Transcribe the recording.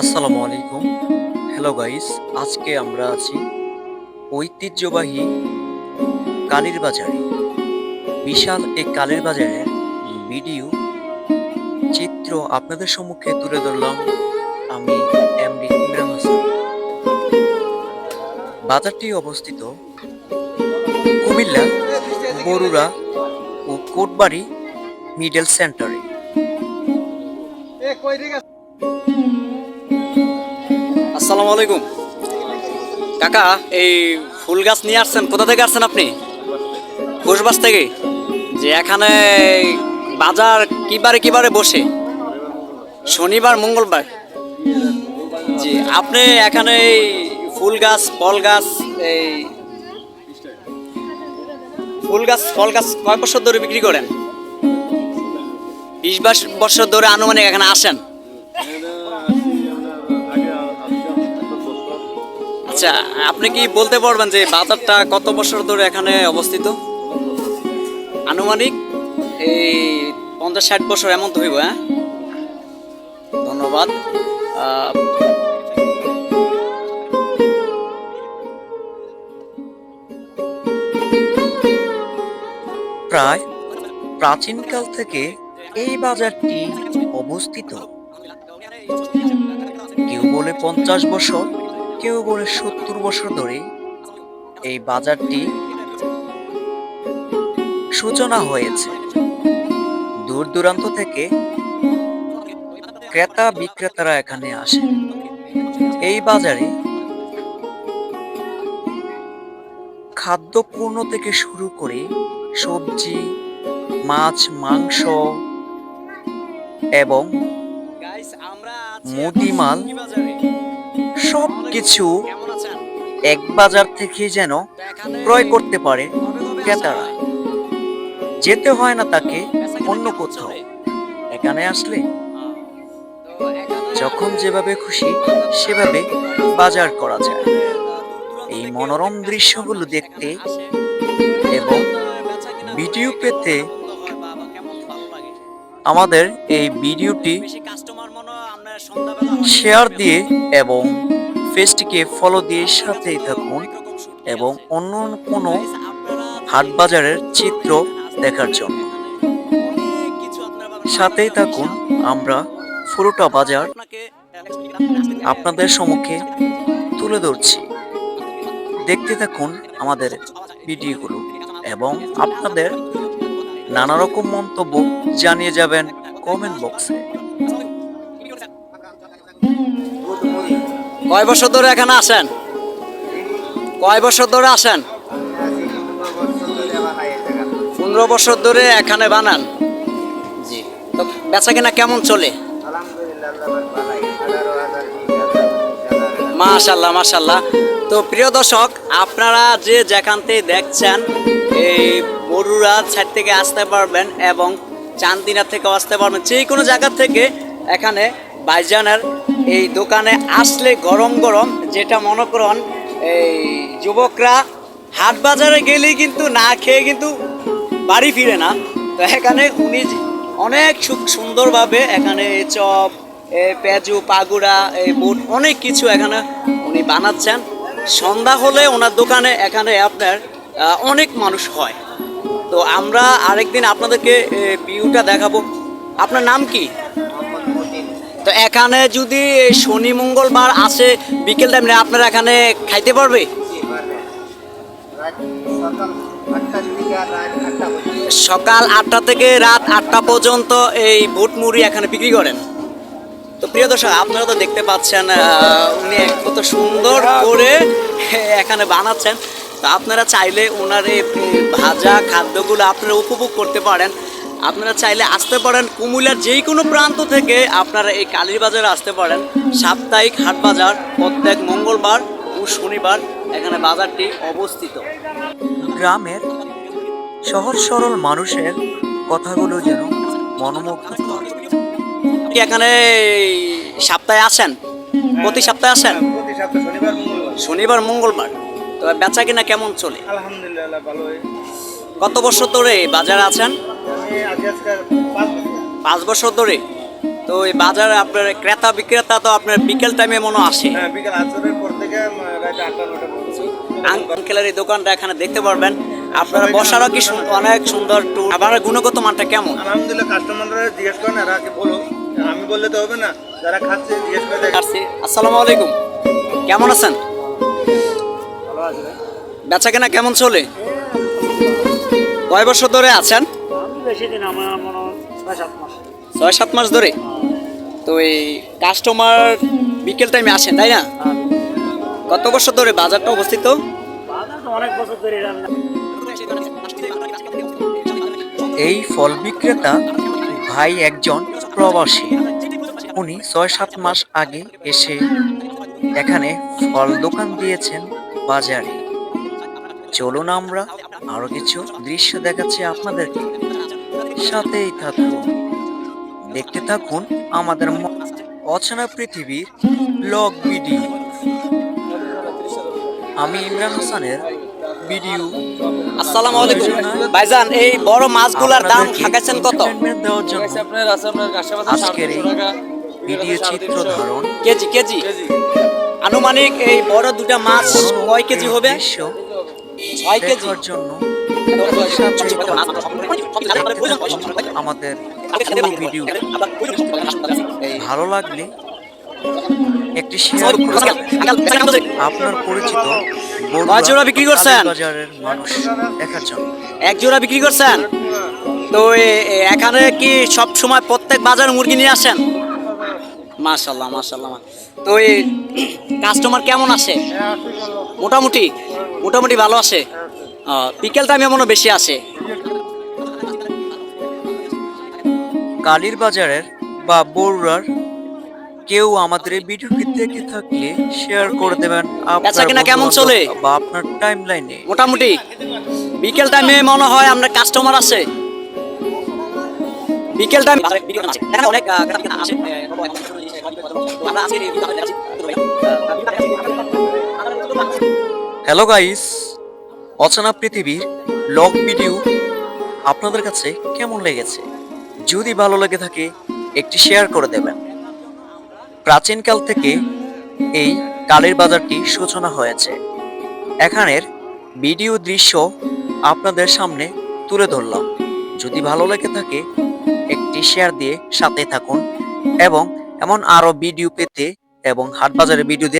আসসালামু আলাইকুম। Hello guys আজকে আমরা আছি ঐতিহ্যবাহী কালীর বাজারে। বিশাল এই কালীর বাজারের ভিডিও, চিত্র আপনাদের সম্মুখে তুলে ধরলাম আমি এমডি ইমরান হাসান। বাজারটি অবস্থিত কুমিল্লা, বরুড়া ও কোটবাড়ি মিডল সেন্টারে। আসসালামু আলাইকুম। কাকা, এই ফুল গাছ নিয়ে আসছেন, কোথা থেকে আসছেন আপনি? ঘোষবাস থেকে? যে এখানে বাজার কিবারে কিবারে বসে। শনিবার, মঙ্গলবার। জি, আপনি এখানে এই ফুল গাছ, ফল গাছ, এই ফুল গাছ, ফল গাছ কয় বছর ধরে বিক্রি করেন? বিশ বছর ধরে আনুমানিক এখানে আসেন। আচ্ছা আপনি কি বলতে পারবেন যে বাজারটা কত বছর ধরে এখানে অবস্থিত? আনুমানিক এই পঞ্চাশ ষাট বছর এমন তো হইব হ্যাঁ? ধন্যবাদ। প্রায় প্রাচীনকাল থেকে এই বাজারটি অবস্থিত। কেউ বলে পঞ্চাশ বছর কেউ বলে সত্তর বছর ধরে এই বাজারটি সূচনা হয়েছে দূর দূরান্ত থেকে ক্রেতা বিক্রেতারা এখানে আসে এই বাজারে খাদ্যপূর্ণ থেকে শুরু করে সবজি মাছ মাংস এবং মুদিমাল। সব কিছু এক বাজার থেকে যেন ক্রয় করতে পারে ক্রেতারা। যেতে হয় না তাকে অন্য কোথাও। এখানে আসলে যখন যেভাবে খুশি সেভাবে বাজার করা যায়। এই মনোরম দৃশ্যগুলো দেখতে এবং ভিডিও পেতে আমাদের এই ভিডিওটি শেয়ার দিয়ে এবং পেজটিকে ফলো দিয়ে সাথেই থাকুন এবং অন্য কোনো হাট বাজারের চিত্র দেখার জন্য। সাথেই থাকুন, আমরা ফুরোটা বাজার আপনাদের সম্মুখে তুলে ধরছি। দেখতে থাকুন আমাদের ভিডিওগুলো এবং আপনাদের নানা রকম মন্তব্য জানিয়ে যাবেন কমেন্ট বক্সে। কয় বছর ধরে এখানে আসেন কয় বছর ধরে আসেন পনেরো বছর ধরে এখানে বানান। জি। তো বেচা কিনা কেমন চলে? মাশাল্লাহ মাশাল্লাহ। তো প্রিয় দর্শক, আপনারা যে যেখান থেকে দেখছেন, এই বরুড়া সাইড থেকে আসতে পারবেন এবং চান্দিনা থেকেও আসতে পারবেন। যে কোনো জায়গা থেকে এখানে বাইজানের এই দোকানে আসলে গরম গরম যেটা মনে করুন, এই যুবকরা হাট বাজারে গেলেই কিন্তু না খেয়ে কিন্তু বাড়ি ফিরে না। তো এখানে উনি অনেক সুন্দরভাবে এখানে চপ পেঁজু পাগুড়া এই বুট অনেক কিছু এখানে উনি বানাচ্ছেন। সন্ধ্যা হলে ওনার দোকানে এখানে আপনার অনেক মানুষ হয়। তো আমরা আরেকদিন আপনাদেরকে ভিউটা দেখাবো। আপনার নাম কি? তো এখানে যদি শনি, মঙ্গলবার আসে, বিকেল টাইমে আপনারা এখানে খাইতে পারবে? সকাল আটটা থেকে রাত আটটা পর্যন্ত এই বুট মুড়ি এখানে বিক্রি করেন। তো প্রিয় দর্শক, আপনারা তো দেখতে পাচ্ছেন উনি কত সুন্দর করে এখানে বানাচ্ছেন। তো আপনারা চাইলে ওনার এই ভাজা খাদ্যগুলো আপনারা উপভোগ করতে পারেন। আপনারা চাইলে আসতে পারেন কুমিল্লার যেই কোনো প্রান্ত থেকে আপনারা এই কালীর বাজারে আসতে পারেন। সাপ্তাহিক হাট বাজার প্রত্যেক মঙ্গলবার ও শনিবার এখানে বাজারটি অবস্থিত। গ্রামের সহজ সরল মানুষের কথাগুলো যেন মনোমুগ্ধকর কি এখানে সপ্তাহে আসেন? প্রতি সপ্তাহে আসেন? শনিবার মঙ্গলবার। শনিবার মঙ্গলবার। তো বেচা কিনা কেমন চলে? আলহামদুলিল্লাহ ভালোই। কত বছর ধরে এই বাজারে আছেন? পাঁচ বছর ধরে। তো এই বাজারে আপনার ক্রেতা বিক্রেতা তো আপনার বিকেল টাইমে মনে আসে। হ্যাঁ আঙ্কেলের এই দোকানটা এখানে দেখতে পারবেন। আপনারা বসারও কি অনেক সুন্দর টুর আবার গুণগত মানটা কেমন? আলহামদুলিল্লাহ কাস্টমাররা জিজ্ঞেস করেন এরা কি বলো আমি বললে তো হবে না যারা খাচ্ছে জিজ্ঞেস করে আসছি আসসালামু আলাইকুম। কেমন আছেন? বেচা কেনা কেমন চলে? কয় বছর ধরে আছেন? বেশি দিন আমার মনে ছয় সাত মাস। ছয় সাত মাস ধরে? তো এই কাস্টমার বিকেল টাইমে আসেন তাই না? কত বছর ধরে বাজারটা অবস্থিত? অনেক বছর ধরে এই ফল বিক্রেতা ভাই একজন প্রবাসী। উনি ছয় সাত মাস আগে এসে এখানে ফল দোকান দিয়েছেন বাজারে। চলুন আমরা আরও কিছু দৃশ্য দেখাচ্ছি আপনাদেরকে। সাথেই থাকুন। দেখতে থাকুন আমাদের অচেনা পৃথিবীর ব্লগ ভিডিও আমি ইমরান হোসেনের ভিডিও আসসালামু আলাইকুম। ভাইজান এই বড় মাছগুলোর দাম হাঁকাচ্ছেন কত? entertainment দেওয়ার জন্য? আজকের এই ভিডিও চিত্র ধারণ। KG KG. আনুমানিক এই বড় দুটা মাছ কয় কেজি হবে? ছয় কেজি। দেখার জন্য আমাদের ভিডিও ভালো লাগলে একটি শেয়ার আপনার পরিচিত কয় জোড়া বিক্রি করছেন? বাজারের মানুষ। দেখার জন্য। এক জোড়া বিক্রি করছেন? তো এখানে কি সব সময় প্রত্যেক বাজার মুরগি নিয়ে আসেন? মাশাল্লাহ মাশাল্লাহ তো এই কাস্টমার কেমন আসে মোটামুটি? মোটামুটি ভালো আসে আহ, বিকেল টাইমে এমনও বেশি আসে। কালীর বাজারের বা বড়ুয়ার কেউ আমাদের এই ভিডিওটি দেখে থাকলে শেয়ার করে দেবেন। আপনার বেচাকেনা কেমন চলে? বা আপনার টাইম লাইনে মোটামুটি। বিকেল টাইমে মনে হয় আমরা কাস্টমার আছে। বিকেল টাইম অনেক হ্যালো গাইস অচেনা পৃথিবীর লগ ভিডিও আপনাদের কাছে কেমন লেগেছে? যদি ভালো লেগে থাকে, একটি শেয়ার করে দেবেন। প্রাচীনকাল থেকে এই কালের বাজারটি সূচনা হয়েছে। এখানের ভিডিও দৃশ্য আপনাদের সামনে তুলে ধরলাম। যদি ভালো লেগে থাকে, একটি শেয়ার দিয়ে সাথে থাকুন এবং এমন আরও ভিডিও পেতে এবং হাট বাজারের ভিডিও